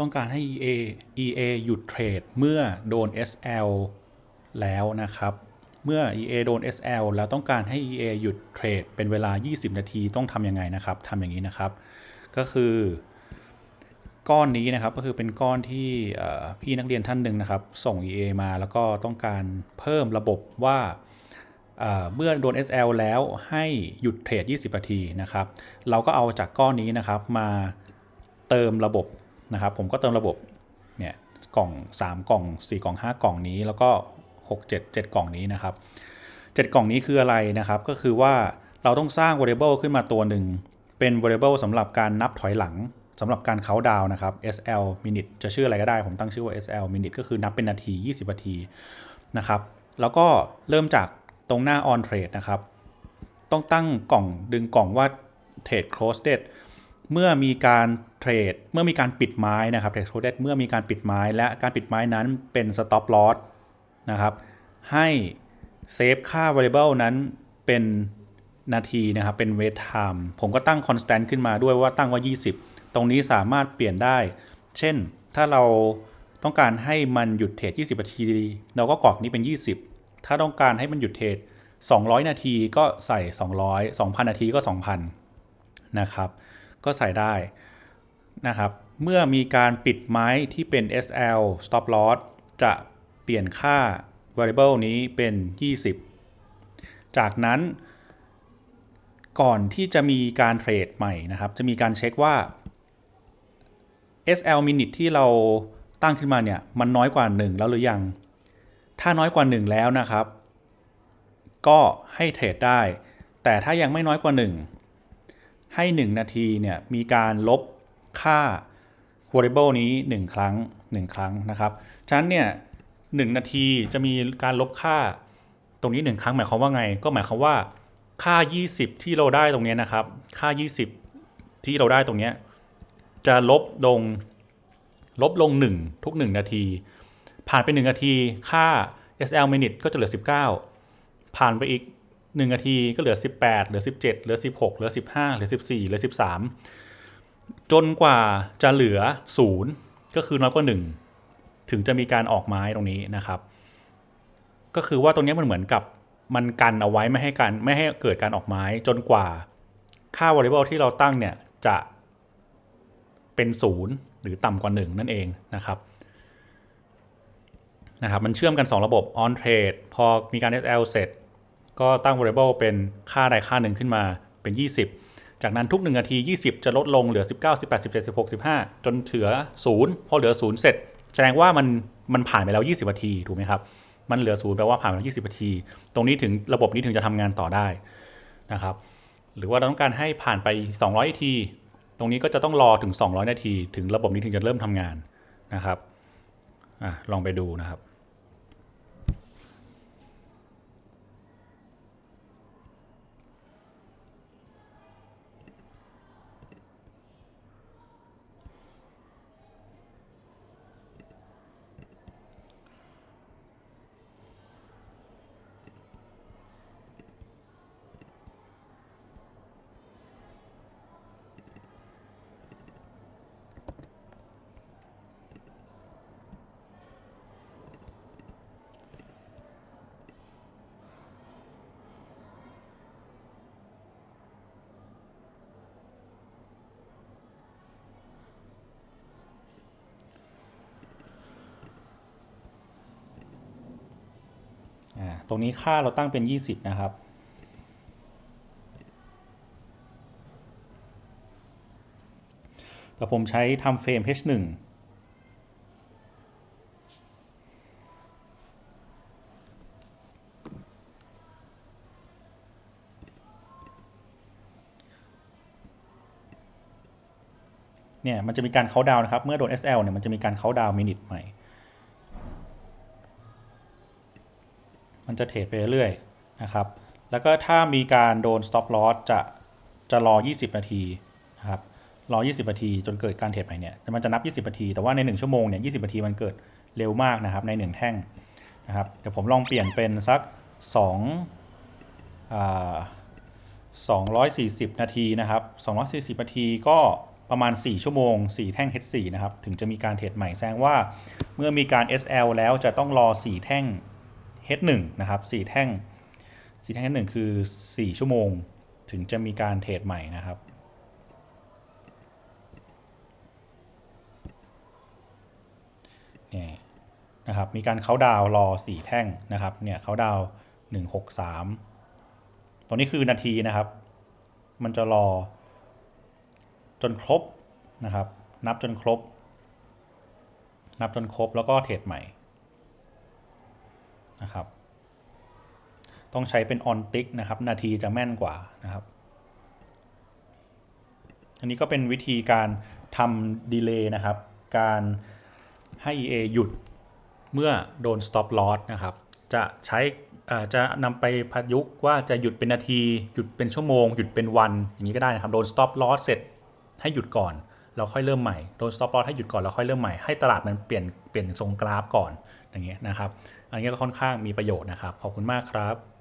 ต้องการให้ EA EA หยุดเทรดเมื่อโดน SL แล้วนะครับ เมื่อ EA โดน SL แล้วต้องการให้ EA หยุดเทรดเป็นเวลา 20 นาทีต้องทำยังไงนะครับทำอย่างนี้นะครับ ก็คือก้อนนี้นะครับก็คือเป็นก้อนที่พี่นักเรียนท่านหนึ่งนะครับ ส่ง EA มาแล้วก็ต้องการเพิ่มระบบว่าเอ่อเมื่อโดน SL แล้วให้หยุดเทรด 20 นาทีนะครับ เราก็เอาจากก้อนนี้นะครับมาเติมระบบ นะครับผมก็เติมระบบเนี่ยกล่อง 3 กล่อง 4 กล่อง 5 กล่องนี้แล้วก็ 6 7 7 กล่องนี้นะครับ 7 กล่องนี้คืออะไรนะครับ ก็คือว่าเราต้องสร้าง variable ขึ้นมาตัวหนึ่ง เป็น variable สำหรับการนับถอยหลังสำหรับการเคาดาวน์นะครับ SL minute จะชื่ออะไรก็ได้ผมตั้งชื่อว่า SL minute ก็คือนับเป็นนาที 20 นาทีนะครับ แล้วก็เริ่มจากตรงหน้า on trade นะครับ ต้องตั้งกล่องดึงกล่องว่า trade close date เมื่อมีการเทรด เมื่อมีการปิดไม้นะครับ trade close date เมื่อมีการปิดไม้และการปิดไม้นั้นเป็น stop loss นะครับ ให้เซฟค่า variable นั้นเป็นนาทีนะครับ เป็น wait time ผมก็ตั้ง constant ขึ้นมาด้วยว่าตั้งว่า 20 ตรงนี้สามารถเปลี่ยนได้ เช่นถ้าเราต้องการให้มันหยุดเทรด20 นาที เราก็กรอกนี้เป็น 20 ถ้าต้องการให้มันหยุดเทรด200 นาทีก็ใส่ 200 2,000 นาทีก็ 2,000 นะครับ ก็ใส่ได้นะครับ เมื่อมีการปิดไม้ที่เป็น SL stop loss จะเปลี่ยนค่า variable นี้เป็น 20 จากนั้น ก่อนที่จะมีการเทรดใหม่นะครับ จะมีการเช็คว่า SL minute ที่เราตั้งขึ้นมาเนี่ยมันน้อยกว่า 1 แล้วหรือยัง ถ้าน้อยกว่า 1 แล้วนะครับ ก็ให้เทรดได้ แต่ถ้ายังไม่น้อยกว่า 1 ให้ 1 นาทีเนี่ยมีการลบค่า variable นี้ 1 ครั้ง 1 ครั้งนะครับ ฉะนั้นเนี่ย1นาทีจะมีการลบค่าตรงนี้ 1 ครั้งหมายความว่าไง ก็หมายความว่าค่า 20 ที่เราได้ตรงเนี้ยนะครับ ค่า 20 ที่เราได้ตรงเนี้ยจะลบลงลบลง 1 ทุก 1 นาที ผ่านไป 1 นาที ค่า SL minute ก็จะเหลือ 19 ผ่านไปอีก 1นาทีก็เหลือ 18 เหลือ 17 เหลือ 16 เหลือ 15 เหลือ 14 เหลือ 13 จนกว่าจะเหลือ 0 ก็คือน้อยกว่า 1 ถึงจะมีการออกไม้ตรงนี้นะครับ ก็คือว่าตรงนี้มันเหมือนกับมันกันเอาไว้ไม่ให้การไม่ให้เกิดการออกไม้จนกว่าค่า variable ที่เราตั้งเนี่ยจะเป็นศูนย์หรือต่ำกว่า 1 นั่นเองนะครับนะครับ มันเชื่อมกัน 2 ระบบ on trade พอมีการ SL เสร็จ ก็ตั้ง variable เป็นค่าใดค่าหนึ่งขึ้นมาเป็น 20 จากนั้นทุก 1 นาที 20 จะลดลงเหลือ 19 18 17 16 15 จนเหลือ 0 พอเหลือ 0 เสร็จ แสดงว่ามันมันผ่านไปแล้ว 20 นาที ถูกไหมครับ มันเหลือ 0 แปลว่าผ่านไปแล้ว 20 นาที ตรงนี้ถึงระบบนี้ถึงจะทำงานต่อได้นะครับ หรือว่าเราต้องการให้ผ่านไป 200 นาที ตรงนี้ก็จะต้องรอถึง 200 นาที ถึงระบบนี้ถึงจะเริ่มทำงานนะครับอลองไปดูนะครับ ตรงนี้ค่าเราตั้งเป็น 20 นะครับ แต่ผมใช้ทำเฟรม H1 เนี่ยมันจะมีการเขาดาวนะครับ เมื่อโดน SL เนี่ยมันจะมีการเขาดาวมินิทใหม่ มันจะเทรดไปเรื่อยๆนะครับ แล้วก็ถ้ามีการโดน stop loss จะจะรอ 20 นาทีนะครับรอ 20 นาที จนเกิดการเทรดใหม่เนี่ยมันจะนับ 20 นาที แต่ว่าใน 1 ชั่วโมงเนี่ย 20 นาทีมันเกิดเร็วมากนะครับ ใน 1 แท่งนะครับ เดี๋ยวผมลองเปลี่ยนเป็นสัก2อ่า240 นาทีนะครับ 240 นาทีก็ประมาณ 4 ชั่วโมง 4 แท่ง H4 นะครับ ถึงจะมีการเทรดใหม่แสดงว่า เมื่อมีการ SL แล้วจะต้องรอ 4 แท่ง H1 นะครับ4แท่ง4แท่ง H1 คือ 4 ชั่วโมง ถึงจะมีการเทรดใหม่นะครับนี่นะครับมีการเขาดาวรอ 4 แท่งนะครับเนี่ยเขาดาวน์1 6 3 ตรงนี้คือนาทีนะครับ มันจะรอจนครบนะครับ นับจนครบ นับจนครบแล้วก็เทรดใหม่ นะครับ ต้องใช้เป็นออนติกนะครับ นาทีจะแม่นกว่านะครับ อันนี้ก็เป็นวิธีการทำดีเลย์นะครับ การให้ EA หยุดเมื่อโดน stop loss นะครับ จะใช้จะนำไปประยุกต์ว่าจะหยุดเป็นนาที หยุดเป็นชั่วโมง หยุดเป็นวัน อย่างนี้ก็ได้นะครับ โดน stop loss เสร็จให้หยุดก่อนแล้วค่อยเริ่มใหม่ โดน stop loss ให้หยุดก่อนแล้วค่อยเริ่มใหม่ ให้ตลาดมันเปลี่ยนเปลี่ยนทรงกราฟก่อน อย่างเงี้ยนะครับ อันนี้ก็ค่อนข้างมีประโยชน์นะครับ ขอบคุณมากครับ